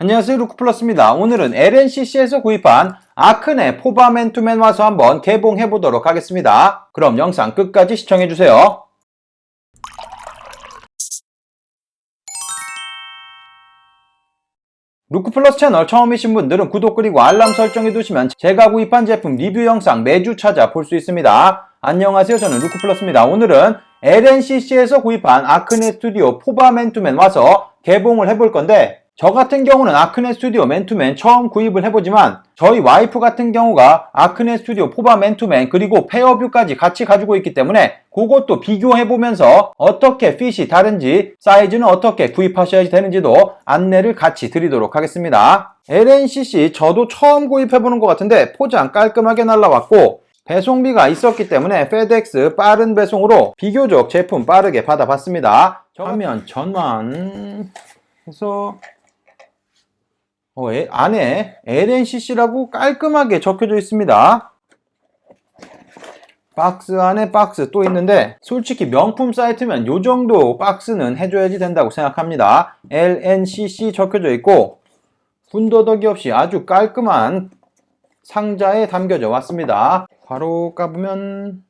안녕하세요 루크플러스입니다. 오늘은 LNCC에서 구입한 아크네 포바맨투맨 와서 한번 개봉해 보도록 하겠습니다. 그럼 영상 끝까지 시청해 주세요. 루크플러스 채널 처음이신 분들은 구독 그리고 알람 설정해 두시면 제가 구입한 제품 리뷰 영상 매주 찾아 볼 수 있습니다. 안녕하세요. 저는 루크플러스입니다. 오늘은 LNCC에서 구입한 아크네 스튜디오 포바맨투맨 와서 개봉을 해볼 건데 저 같은 경우는 아크네 스튜디오 맨투맨 처음 구입을 해보지만 저희 와이프 같은 경우가 아크네 스튜디오 포바 맨투맨 그리고 페어뷰까지 같이 가지고 있기 때문에 그것도 비교해보면서 어떻게 핏이 다른지 사이즈는 어떻게 구입하셔야 되는지도 안내를 같이 드리도록 하겠습니다. LNCC 저도 처음 구입해보는 것 같은데 포장 깔끔하게 날라왔고 배송비가 있었기 때문에 페덱스 빠른 배송으로 비교적 제품 빠르게 받아봤습니다. 화면 전환 해서 어, 에- 안에 LNCC라고 깔끔하게 적혀져 있습니다. 박스 안에 박스 또 있는데 솔직히 명품 사이트면 요 정도 박스는 해줘야지 된다고 생각합니다. LNCC 적혀져 있고 군더더기 없이 아주 깔끔한 상자에 담겨져 왔습니다. 바로 까보면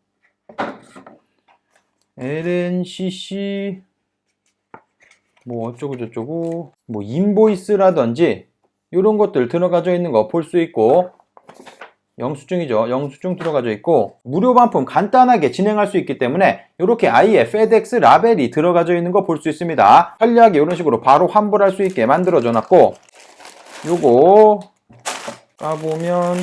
LNCC 뭐 어쩌고 저쩌고 뭐 인보이스라든지 이런 것들 들어가져 있는 거 볼 수 있고 영수증이죠. 영수증 들어가져 있고 무료 반품 간단하게 진행할 수 있기 때문에 이렇게 아예 페덱스 라벨이 들어가져 있는 거 볼 수 있습니다. 편리하게 이런 식으로 바로 환불할 수 있게 만들어져 놨고 요거 까보면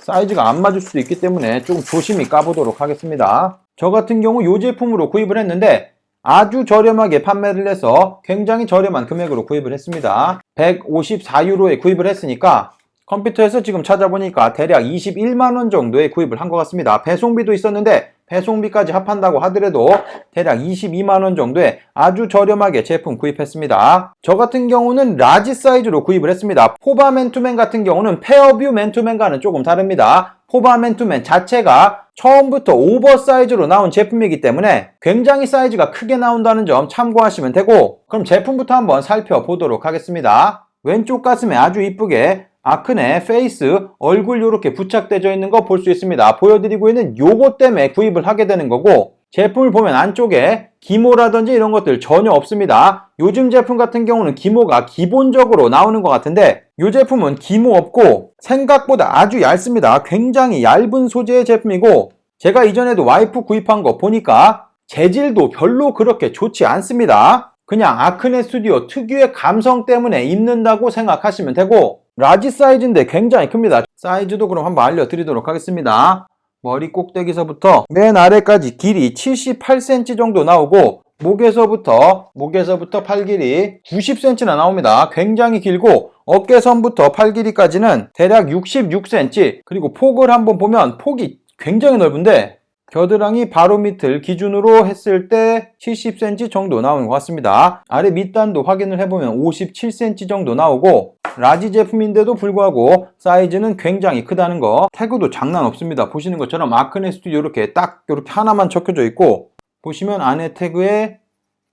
사이즈가 안 맞을 수도 있기 때문에 조금 조심히 까보도록 하겠습니다. 저 같은 경우 이 제품으로 구입을 했는데 아주 저렴하게 판매를 해서 굉장히 저렴한 금액으로 구입을 했습니다. 154유로에 구입을 했으니까 컴퓨터에서 지금 찾아보니까 대략 21만원 정도에 구입을 한 것 같습니다. 배송비도 있었는데 배송비까지 합한다고 하더라도 대략 22만원 정도에 아주 저렴하게 제품 구입했습니다. 저 같은 경우는 라지 사이즈로 구입을 했습니다. 포바 맨투맨 같은 경우는 페어뷰 맨투맨과는 조금 다릅니다. 포바 맨 투맨 자체가 처음부터 오버 사이즈로 나온 제품이기 때문에 굉장히 사이즈가 크게 나온다는 점 참고하시면 되고 그럼 제품부터 한번 살펴보도록 하겠습니다. 왼쪽 가슴에 아주 이쁘게 아크네 페이스 얼굴 이렇게 부착되어 있는 거 볼 수 있습니다. 보여드리고 있는 요거 때문에 구입을 하게 되는 거고 제품을 보면 안쪽에 기모라든지 이런 것들 전혀 없습니다. 요즘 제품 같은 경우는 기모가 기본적으로 나오는 것 같은데 이 제품은 기모 없고 생각보다 아주 얇습니다. 굉장히 얇은 소재의 제품이고 제가 이전에도 와이프 구입한 거 보니까 재질도 별로 그렇게 좋지 않습니다. 그냥 아크네 스튜디오 특유의 감성 때문에 입는다고 생각하시면 되고 라지 사이즈인데 굉장히 큽니다. 사이즈도 그럼 한번 알려드리도록 하겠습니다. 머리 꼭대기서부터 맨 아래까지 길이 78cm 정도 나오고 목에서부터 목에서부터 팔 길이 90cm나 나옵니다. 굉장히 길고 어깨선부터 팔 길이까지는 대략 66cm 그리고 폭을 한번 보면 폭이 굉장히 넓은데 겨드랑이 바로 밑을 기준으로 했을 때 70cm 정도 나오는 것 같습니다. 아래 밑단도 확인을 해보면 57cm 정도 나오고 라지 제품인데도 불구하고 사이즈는 굉장히 크다는 거 태그도 장난 없습니다. 보시는 것처럼 아크네 스튜디오 이렇게 딱 이렇게 하나만 적혀져 있고 보시면 안에 태그에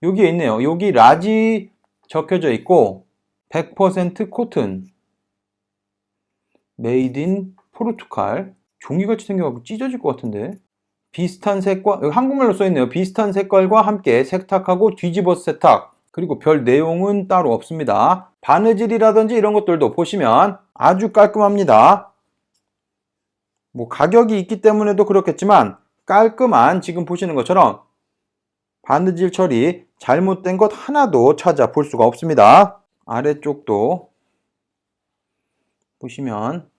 여기에 있네요. 여기 라지 적혀져 있고 100% 코튼 메이드 인 포르투갈 종이같이 생겨갖고 찢어질 것 같은데 비슷한 색과 여기 한국말로 써있네요. 비슷한 색깔과 함께 세탁하고 뒤집어 세탁 그리고 별 내용은 따로 없습니다. 바느질이라든지 이런 것들도 보시면 아주 깔끔합니다. 뭐 가격이 있기 때문에도 그렇겠지만 깔끔한 지금 보시는 것처럼 바느질 처리 잘못된 것 하나도 찾아볼 수가 없습니다. 아래쪽도 보시면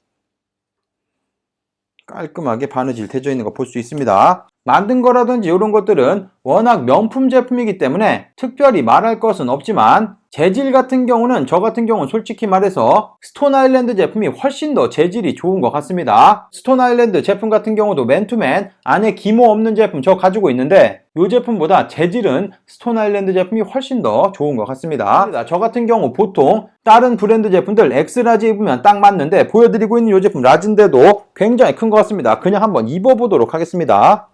깔끔하게 바느질 되어 있는 거 볼 수 있습니다. 만든 거라든지 이런 것들은 워낙 명품 제품이기 때문에 특별히 말할 것은 없지만 재질 같은 경우는 저 같은 경우는 솔직히 말해서 스톤 아일랜드 제품이 훨씬 더 재질이 좋은 것 같습니다. 스톤 아일랜드 제품 같은 경우도 맨투맨 안에 기모 없는 제품 저 가지고 있는데 이 제품보다 재질은 스톤 아일랜드 제품이 훨씬 더 좋은 것 같습니다. 저 같은 경우 보통 다른 브랜드 제품들 엑스라지 입으면 딱 맞는데 보여드리고 있는 이 제품 라지인데도 굉장히 큰 것 같습니다. 그냥 한번 입어보도록 하겠습니다.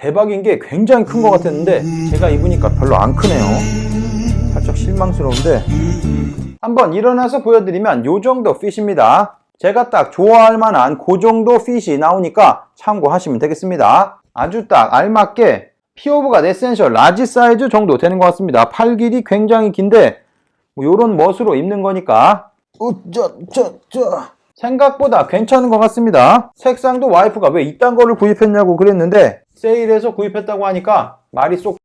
대박인 게 굉장히 큰 것 같았는데 제가 입으니까 별로 안 크네요. 살짝 실망스러운데 한번 일어나서 보여드리면 요 정도 핏입니다. 제가 딱 좋아할 만한 그 정도 핏이 나오니까 참고하시면 되겠습니다. 아주 딱 알맞게 피오브가 에센셜 라지 사이즈 정도 되는 것 같습니다. 팔 길이 굉장히 긴데 뭐 요런 멋으로 입는 거니까 우쩌쩌쩌 생각보다 괜찮은 것 같습니다. 색상도 와이프가 왜 이딴 거를 구입했냐고 그랬는데 세일해서 구입했다고 하니까 말이 쏙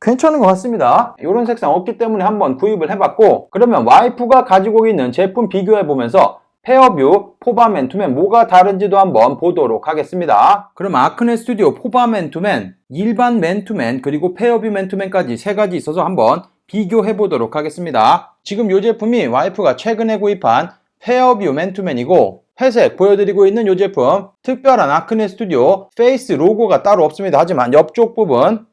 괜찮은 것 같습니다. 이런 색상 없기 때문에 한번 구입을 해봤고 그러면 와이프가 가지고 있는 제품 비교해보면서 페어뷰, 포바맨 투맨 뭐가 다른지도 한번 보도록 하겠습니다. 그럼 아크네 스튜디오 포바맨 투맨, 일반 맨 투맨 그리고 페어뷰 맨 투맨까지 세 가지 있어서 한번 비교해 보도록 하겠습니다. 지금 이 제품이 와이프가 최근에 구입한 페어뷰 맨 투맨이고 회색 보여드리고 있는 이 제품 특별한 아크네 스튜디오 페이스 로고가 따로 없습니다. 하지만 옆쪽 부분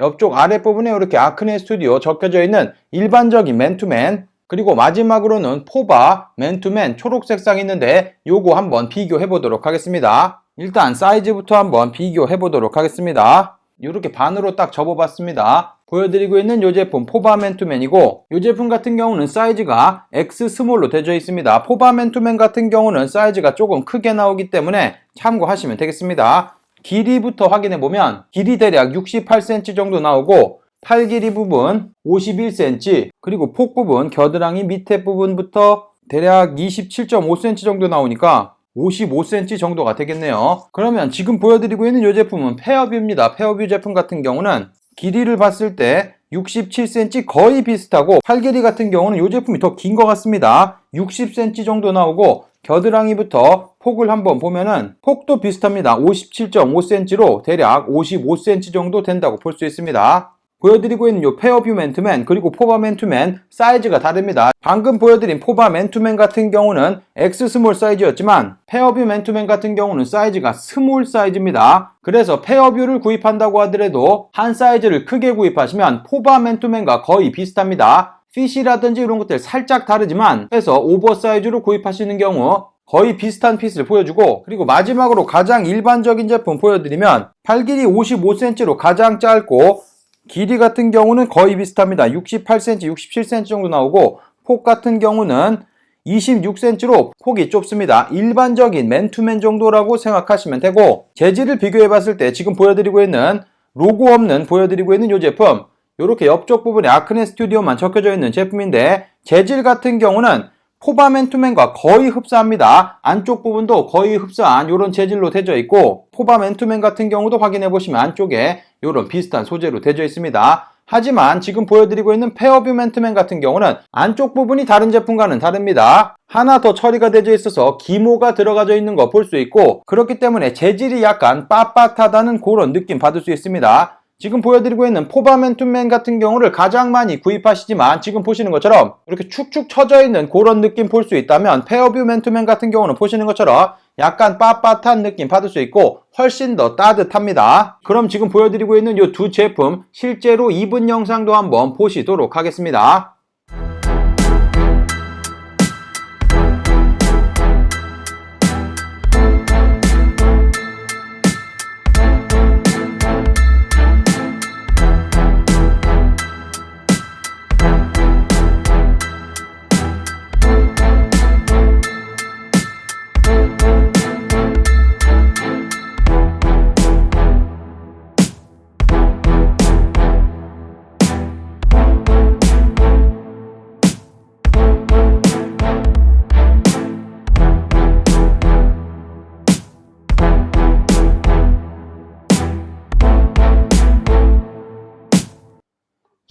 옆쪽 아랫부분에 이렇게 아크네 스튜디오 적혀져 있는 일반적인 맨투맨 그리고 마지막으로는 포바 맨투맨 초록 색 상 있는데 요거 한번 비교해 보도록 하겠습니다. 일단 사이즈부터 한번 비교해 보도록 하겠습니다. 이렇게 반으로 딱 접어봤습니다. 보여드리고 있는 이 제품 포바맨투맨이고 이 제품 같은 경우는 사이즈가 X 스몰로 되어 있습니다. 포바맨투맨 같은 경우는 사이즈가 조금 크게 나오기 때문에 참고하시면 되겠습니다. 길이부터 확인해 보면 길이 대략 68cm 정도 나오고 팔 길이 부분 51cm 그리고 폭 부분 겨드랑이 밑에 부분부터 대략 27.5cm 정도 나오니까 55cm 정도가 되겠네요. 그러면 지금 보여드리고 있는 이 제품은 페어뷰입니다. 페어뷰 제품 같은 경우는 길이를 봤을 때 67cm 거의 비슷하고 팔 길이 같은 경우는 이 제품이 더 긴 것 같습니다. 60cm 정도 나오고 겨드랑이부터 폭을 한번 보면은 폭도 비슷합니다. 57.5cm로 대략 55cm 정도 된다고 볼 수 있습니다. 보여드리고 있는 이 페어뷰 맨투맨 그리고 포바 맨투맨 사이즈가 다릅니다. 방금 보여드린 포바 맨투맨 같은 경우는 X 스몰 사이즈였지만 페어뷰 맨투맨 같은 경우는 사이즈가 스몰 사이즈입니다. 그래서 페어뷰를 구입한다고 하더라도 한 사이즈를 크게 구입하시면 포바 맨투맨과 거의 비슷합니다. 핏이라든지 이런 것들 살짝 다르지만 해서 오버사이즈로 구입하시는 경우 거의 비슷한 핏을 보여주고 그리고 마지막으로 가장 일반적인 제품 보여드리면 팔 길이 55cm로 가장 짧고 길이 같은 경우는 거의 비슷합니다. 68cm, 67cm 정도 나오고 폭 같은 경우는 26cm로 폭이 좁습니다. 일반적인 맨투맨 정도라고 생각하시면 되고 재질을 비교해 봤을 때 지금 보여드리고 있는 로고 없는 보여드리고 있는 이 제품 이렇게 옆쪽 부분에 아크네 스튜디오만 적혀져 있는 제품인데 재질 같은 경우는 포바맨투맨과 거의 흡사합니다. 안쪽 부분도 거의 흡사한 이런 재질로 되어 있고 포바맨투맨 같은 경우도 확인해 보시면 안쪽에 이런 비슷한 소재로 되어 있습니다. 하지만 지금 보여드리고 있는 페어뷰 맨투맨 같은 경우는 안쪽 부분이 다른 제품과는 다릅니다. 하나 더 처리가 되어 있어서 기모가 들어가져 있는 거 볼 수 있고 그렇기 때문에 재질이 약간 빳빳하다는 그런 느낌 받을 수 있습니다. 지금 보여드리고 있는 포바맨투맨 같은 경우를 가장 많이 구입하시지만 지금 보시는 것처럼 이렇게 축축 처져 있는 그런 느낌 볼 수 있다면 페어뷰 맨투맨 같은 경우는 보시는 것처럼 약간 빳빳한 느낌 받을 수 있고 훨씬 더 따뜻합니다. 그럼 지금 보여드리고 있는 이 두 제품 실제로 입은 영상도 한번 보시도록 하겠습니다.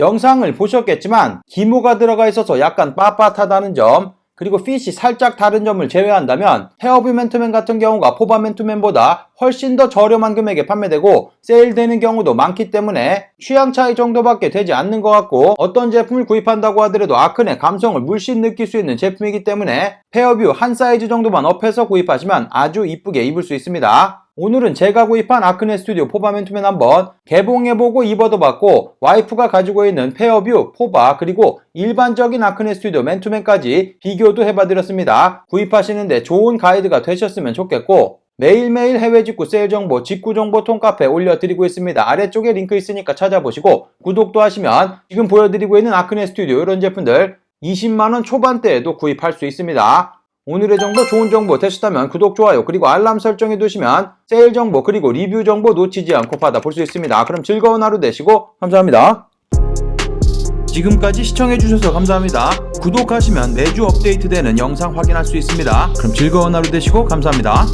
영상을 보셨겠지만 기모가 들어가 있어서 약간 빳빳하다는 점 그리고 핏이 살짝 다른 점을 제외한다면 헤어뷰 맨투맨 같은 경우가 포바 맨투맨보다 훨씬 더 저렴한 금액에 판매되고 세일되는 경우도 많기 때문에 취향 차이 정도밖에 되지 않는 것 같고 어떤 제품을 구입한다고 하더라도 아크네 감성을 물씬 느낄 수 있는 제품이기 때문에 페어뷰 한 사이즈 정도만 업해서 구입하시면 아주 이쁘게 입을 수 있습니다. 오늘은 제가 구입한 아크네 스튜디오 포바 맨투맨 한번 개봉해보고 입어도 봤고 와이프가 가지고 있는 페어뷰, 포바 그리고 일반적인 아크네 스튜디오 맨투맨까지 비교도 해봐드렸습니다. 구입하시는데 좋은 가이드가 되셨으면 좋겠고 매일매일 해외 직구 세일 정보, 직구 정보 통카페 올려드리고 있습니다. 아래쪽에 링크 있으니까 찾아보시고 구독도 하시면 지금 보여드리고 있는 아크네 스튜디오 이런 제품들 20만원 초반대에도 구입할 수 있습니다. 오늘의 정보 좋은 정보 되셨다면 구독, 좋아요 그리고 알람 설정해 두시면 세일 정보 그리고 리뷰 정보 놓치지 않고 받아볼 수 있습니다. 그럼 즐거운 하루 되시고 감사합니다. 지금까지 시청해 주셔서 감사합니다. 구독하시면 매주 업데이트되는 영상 확인할 수 있습니다. 그럼 즐거운 하루 되시고 감사합니다.